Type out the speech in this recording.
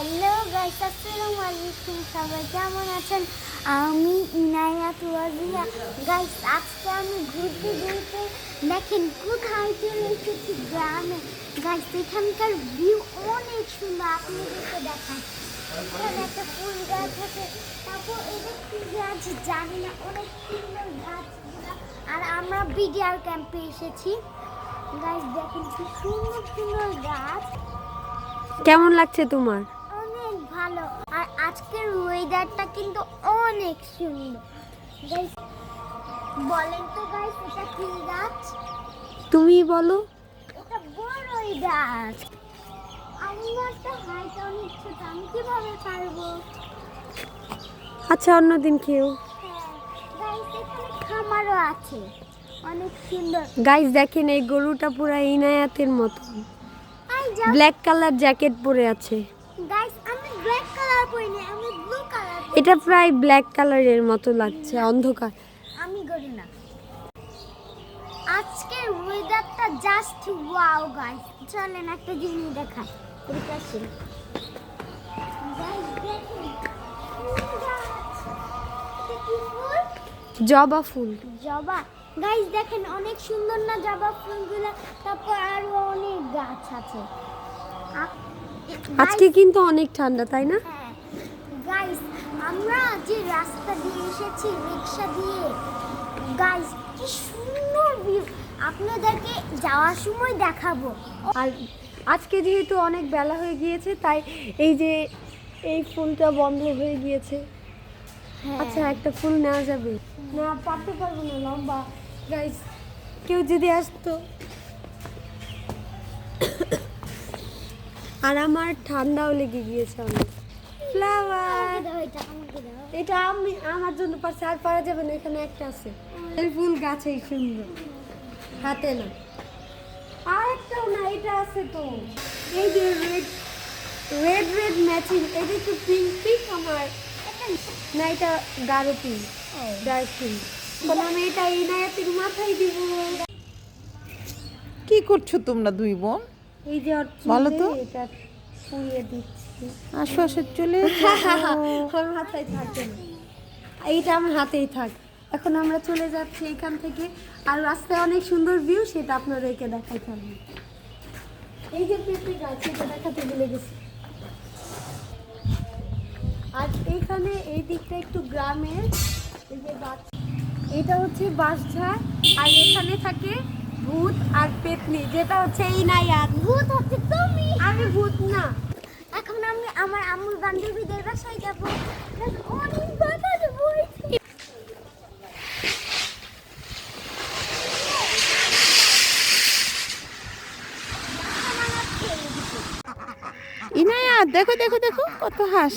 Hello guys, আসসালামু আলাইকুম। সবাই কেমন আছেন? আমি ইনায়া তুয়াজিয়া গাইস, আজকে আমি ঘুরতে ঘুরতে দেখেন কোথায় চলে এসেছি গ্রামে। গাইস, এখানকার ভিউ অনেক সুন্দর। আপনাদেরকে দেখান এখানে একটা ফুল গাছ আছে। তারপর এটা কি গাছ জানি না। অনেক সুন্দর গাছ আর আমরা বিডিআর ক্যাম্পে এসেছি। গাইস, দেখেন কি সুন্দর সুন্দর গাছ। কেমন লাগছে তোমার? অনেক আর আজকের ওয়েদারটা কিন্তু অনেক সুন্দর। গাইস বলেন তো গাইস এটা কি গাছ? তুমি বলো। এটা বড়ই গাছ। আমার তো হাইট অনেক ছোট আমি কীভাবে পারব? আচ্ছা অন্যদিন খেও হ্যাঁ খামারও আছে। অনেক সুন্দর। গাইস দেখেন এই গরুটা পুরো ইনায়াতের মতো ব্ল্যাক কালার জ্যাকেট পরে আছে গাইস আমি ব্ল্যাক কালার পরিনি আমি ব্লু কালার এটা প্রায় ব্ল্যাক কালারের মতো লাগছে অন্ধকার। আমি করি না। আজকের ওয়েদারটা জাস্ট ওয়াও গাইস চলেন একটা জিনিস দেখুন, ফুল? জবা ফুল। জবা। গাইস দেখেন অনেক সুন্দর না জবা ফুলগুলো? তারপর আরও অনেক গাছ আছে। আজকে কিন্তু অনেক ঠান্ডা তাই না? হ্যাঁ। গাইস আমরা যে রাস্তা দিয়ে এসেছি রিক্সা দিয়ে। গাইস কি সুন্দর ভিউ আপনাদেরকে যাওয়ার সময় দেখাবো। আর আজকে যেহেতু অনেক বেলা হয়ে গিয়েছে তাই এই যে এই ফুলটা বন্ধ হয়ে গিয়েছে। আচ্ছা একটা ফুল নেওয়া যাবে? না পারতে পারব না লম্বা। গাইস কেউ যদি আসতো। আর আমার ঠান্ডাও লেগে গিয়েছে অনেক। ফ্লাওয়ার এটা আমি আমার জন্য পারছে আর পারা যাবে না এখানে একটা আছে। এই ফুল গাছেই সুন্দর। হাতে না। আর একটাও না এটা আছে তো। এই যে রেড রেড রেড ম্যাচিং এটা একটু পিঙ্ক পিঙ্ক আমার। না এটা গাঢ় পিঙ্ক ডার্ক পিঙ্ক আমি এটা এই নায়াতের মাথায় দিব। কি করছ তোমরা দুই বোন? এই যে ভালো তো? এটা শুয়ে দিচ্ছি। আসো আসো চলে আমার হাতেই থাকে না। এইটা আমার হাতেই থাক। এখন আমরা চলে যাচ্ছি এখান থেকে। আর রাস্তায় অনেক সুন্দর ভিউ সেটা আপনাদেরকে দেখাই থাকবে এই যে পেঁপে গাছ এটা দেখাতে ভুলে গেছি। আর এইখানে এই দিকটা একটু গ্রামের এই যে গাছ এটা হচ্ছে বাঁশঝাড় আর এখানে থাকে ভূত আর পেতনি। যেটা হচ্ছে এই নাইয়াত ভূত হচ্ছে তুমি। আমি ভূত না। আমি আমার আম্মুর বান্ধবীদের বাসায় যাব। অনেক বাতাস বইছে। দেখো দেখো দেখো কত হাঁস।